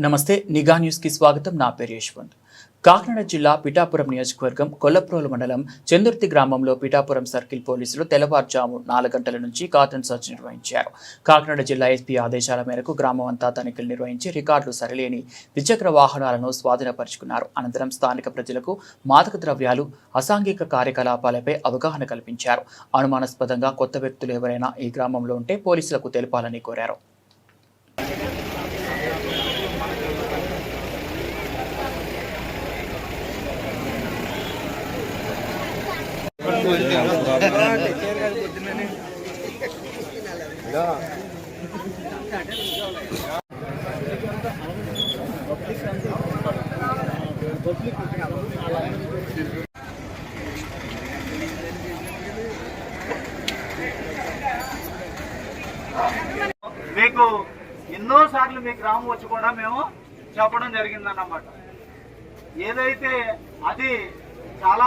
నమస్తే నిఘా న్యూస్కి స్వాగతం. నా పేరు యశ్వంత్. కాకినాడ జిల్లా పిఠాపురం నియోజకవర్గం కొల్లప్రోలు మండలం చందుర్తి గ్రామంలో పిఠాపురం సర్కిల్ పోలీసులు తెల్లవారుజాము నాలుగు గంటల నుంచి కార్టన్ సర్చ్ నిర్వహించారు. కాకినాడ జిల్లా ఎస్పీ ఆదేశాల మేరకు గ్రామం అంతా తనిఖీలు నిర్వహించి రికార్డులు సరిలేని ద్విచక్ర వాహనాలను స్వాధీనపరుచుకున్నారు. అనంతరం స్థానిక ప్రజలకు మాదక ద్రవ్యాలు అసాంఘిక కార్యకలాపాలపై అవగాహన కల్పించారు. అనుమానాస్పదంగా కొత్త వ్యక్తులు ఎవరైనా ఈ గ్రామంలో ఉంటే పోలీసులకు తెలపాలని కోరారు. మీకు ఎన్నో సార్లు మీ గ్రామం వచ్చి కూడా మేము చెప్పడం జరిగిందన్నమాట. ఏదైతే అది చాలా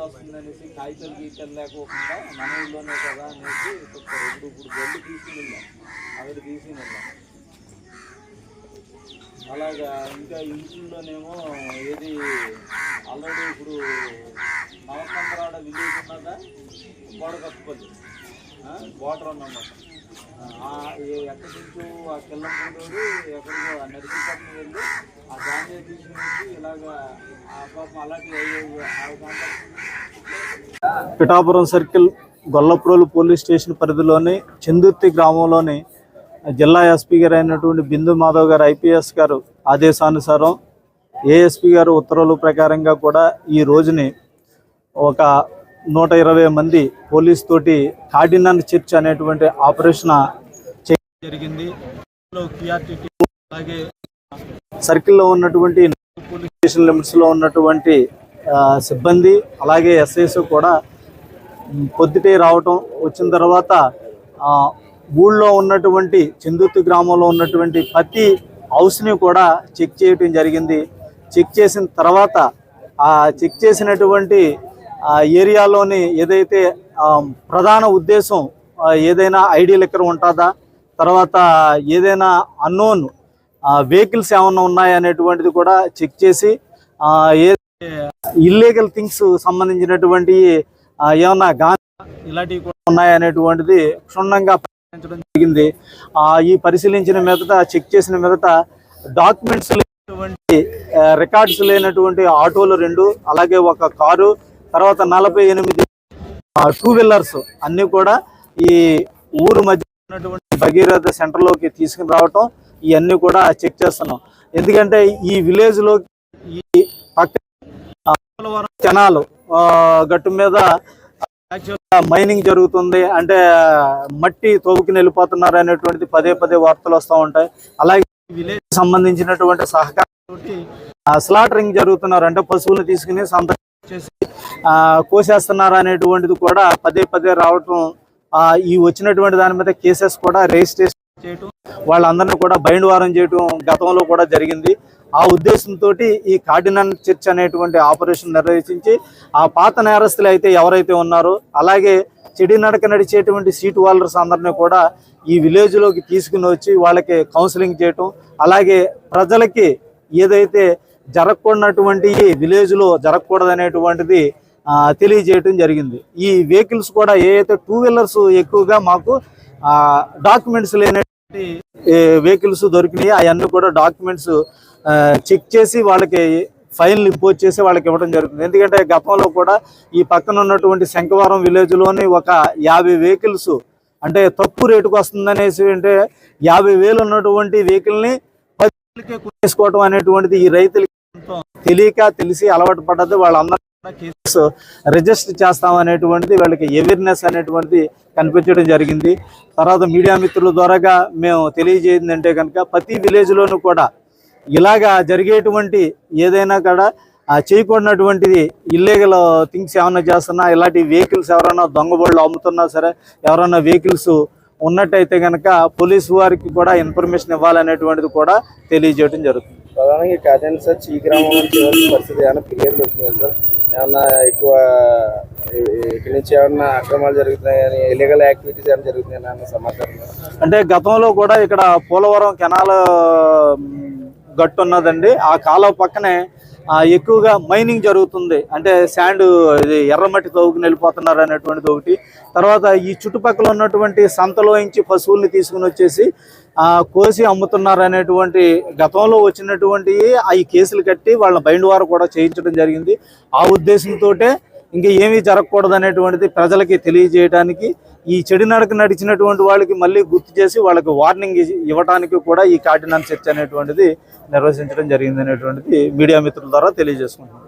బండి వస్తుందనేసి కాగితాలు గీతలు లేకోకుండా మన ఊళ్ళోనే కదా అనేసి ఇప్పుడు ఇప్పుడు బండి తీసుకుని వెళ్ళాం అక్కడ తీసుకుని వెళ్ళాం అలాగా ఇంకా ఇంట్లోనేమో ఏది ఆల్రెడీ ఇప్పుడు నవకంబరాడ విలేజ్ ఉన్నదా? గోడ కట్టుకోలేదు వాటర్ అన్నమాట. ఎక్కడి నుంచో ఆ కిల్లంపూడి ఎక్కడికో ఆ నడిచిపట్నం వెళ్ళి ఆ ధాన్యం తీసుకుని ఇలాగా ఆ పాపం అలాంటి Pithapuram circle Gollaprolu police station పరిధిలోని చందుర్తి గ్రామంలోని జిల్లా ఎస్పీ గారు అయినటువంటి బిందు మాధవ్ గారు ఐపీఎస్ గారు ఆదేశానుసారం ఏఎస్పీ గారు ఉత్తర్వుల ప్రకారంగా కూడా ఈ రోజుని ఒక నూట ఇరవై మంది పోలీస్ తోటి కార్డినల్ చర్చ్ అనేటువంటి ఆపరేషన్ చేయడం జరిగింది. అలాగే సర్కిల్లో ఉన్నటువంటి పోలీస్ స్టేషన్ లిమిట్స్లో ఉన్నటువంటి సిబ్బంది అలాగే ఎస్ఐస్ కూడా పొద్దుటే రావటం వచ్చిన తర్వాత ఊళ్ళో ఉన్నటువంటి చందుర్తి గ్రామంలో ఉన్నటువంటి ప్రతి హౌస్ని కూడా చెక్ చేయటం జరిగింది. చెక్ చేసిన తర్వాత ఆ చెక్ చేసినటువంటి ఏరియాలోని ఏదైతే ప్రధాన ఉద్దేశం ఏదైనా ఐడి లెక్కర్ ఉంటుందా తర్వాత ఏదైనా అన్నోన్ వెహికల్స్ ఏమన్నా ఉన్నాయనేటువంటిది కూడా చెక్ చేసి ఏ ఇల్లీగల్ థింగ్స్ సంబంధించినటువంటి ఏమన్నా గాంధీ ఇలాంటివి కూడా ఉన్నాయనేటువంటిది క్షుణ్ణంగా పరిశీలించడం జరిగింది. ఈ పరిశీలించిన మీదట చెక్ చేసిన మీదట డాక్యుమెంట్స్ లేనటువంటి రికార్డ్స్ లేనటువంటి ఆటోలు రెండు అలాగే ఒక కారు తర్వాత నలభై ఎనిమిది టూ వీలర్స్ అన్ని కూడా ఈ ఊరు మధ్య ఉన్నటువంటి భగీరథ సెంటర్లోకి తీసుకుని రావటం ఇవన్నీ కూడా చెక్ చేస్తున్నాం. ఎందుకంటే ఈ విలేజ్లో ఈ పక్క ఆ, గట్టు మీద యాక్చువల్గా మైనింగ్ జరుగుతుంది. అంటే మట్టి తోపుకుని వెళ్ళిపోతున్నారు అనేటువంటిది పదే పదే వార్తలు వస్తూ ఉంటాయి. అలాగే విలేజ్ సంబంధించినటువంటి సహకారం స్లాటరింగ్ జరుగుతున్నారు. అంటే పశువులు తీసుకుని సంత చేసి ఆ, కోసేస్తున్నారు అనేటువంటిది కూడా పదే పదే రావటం ఈ వచ్చినటువంటి దాని మీద కేసెస్ కూడా రిజిస్ట్రేషన్ చేయటం వాళ్ళందరినీ కూడా బైండ్ వారం చేయటం గతంలో కూడా జరిగింది. ఆ ఉద్దేశంతో ఈ కార్డినల్ చర్చ్ అనేటువంటి ఆపరేషన్ నిర్వహించి ఆ పాత నేరస్తులు అయితే ఎవరైతే ఉన్నారో అలాగే చెడి నడక నడిచేటువంటి సీట్ వాలర్స్ అందరినీ కూడా ఈ విలేజ్లోకి తీసుకుని వచ్చి వాళ్ళకి కౌన్సిలింగ్ చేయటం అలాగే ప్రజలకి ఏదైతే జరగకూడనటువంటి విలేజ్లో జరగకూడదు అనేటువంటిది తెలియజేయటం జరిగింది. ఈ వెహికల్స్ కూడా ఏవైతే టూ వీలర్స్ ఎక్కువగా మాకు డాక్యుమెంట్స్ లేనటువంటి వెహికల్స్ దొరికినాయి అవన్నీ కూడా డాక్యుమెంట్స్ చెక్ చేసి వాళ్ళకి ఫైల్ ఇంపోజ్ చేసి వాళ్ళకి ఇవ్వడం జరుగుతుంది. ఎందుకంటే గతంలో కూడా ఈ పక్కన ఉన్నటువంటి శంఖవరం విలేజ్లోని ఒక యాభై వెహికల్స్ అంటే తక్కువ రేటుకు వస్తుందనేసి అంటే యాభై వేలు ఉన్నటువంటి వెహికల్ని పదికే వేలకే కొనేసుకోవడం అనేటువంటిది ఈ రైతులకి తెలియక తెలిసి అలవాటు పడ్డది. వాళ్ళందరూ కేసు రిజిస్టర్ చేస్తాం అనేటువంటిది వాళ్ళకి అవేర్నెస్ అనేటువంటిది కనిపించడం జరిగింది. తర్వాత మీడియా మిత్రుల ద్వారాగా మేము తెలియజేయిందంటే కనుక ప్రతి విలేజ్లోనూ కూడా ఇలాగా జరిగేటువంటి ఏదైనా కూడా ఆ, చేయకూడనటువంటిది ఇల్లీగల్ థింగ్స్ ఏమైనా చేస్తున్నా ఇలాంటి వెహికల్స్ ఎవరైనా దొంగబోళ్ళు అమ్ముతున్నా సరే ఎవరైనా వెహికల్స్ ఉన్నట్టయితే కనుక పోలీసు వారికి కూడా ఇన్ఫర్మేషన్ ఇవ్వాలనేటువంటిది కూడా తెలియజేయడం జరుగుతుంది. ప్రధానంగా ఈ సార్ చీ గ్రామం నుంచి పరిస్థితి ఏమైనా ఫిర్యాదులు వచ్చినాయి సార్? ఏమన్నా ఎక్కువ ఇక్కడి నుంచి ఏమన్నా అక్రమాలు జరుగుతున్నాయని ఇల్లీగల్ యాక్టివిటీస్ ఏమైనా జరుగుతున్నాయని అన్న సమాచారం అంటే గతంలో కూడా ఇక్కడ పోలవరం కెనాల్ గట్టు ఉన్నదండి. ఆ కాలువ పక్కనే ఎక్కువగా మైనింగ్ జరుగుతుంది. అంటే శాండ్ ఇది ఎర్రమట్టి తవ్వుకుని వెళ్ళిపోతున్నారు అనేటువంటిది ఒకటి. తర్వాత ఈ చుట్టుపక్కల ఉన్నటువంటి సంతలోంచి పశువుల్ని తీసుకుని వచ్చేసి కోసి అమ్ముతున్నారు అనేటువంటి గతంలో వచ్చినటువంటి ఈ కేసులు కట్టి వాళ్ళ బైండ్ వారు కూడా చేయించడం జరిగింది. ఆ ఉద్దేశంతోటే ఇంకా ఏమీ జరగకూడదు అనేటువంటిది ప్రజలకి తెలియజేయడానికి ఈ చెడు నడక నడిచినటువంటి వాళ్ళకి మళ్ళీ గుర్తు చేసి వాళ్ళకి వార్నింగ్ ఇవ్వడానికి కూడా ఈ కార్డినెన్స్ చర్చ అనేటువంటిది నిర్వహించడం జరిగింది అనేటువంటిది మీడియా మిత్రుల ద్వారా తెలియజేసుకుంటున్నాం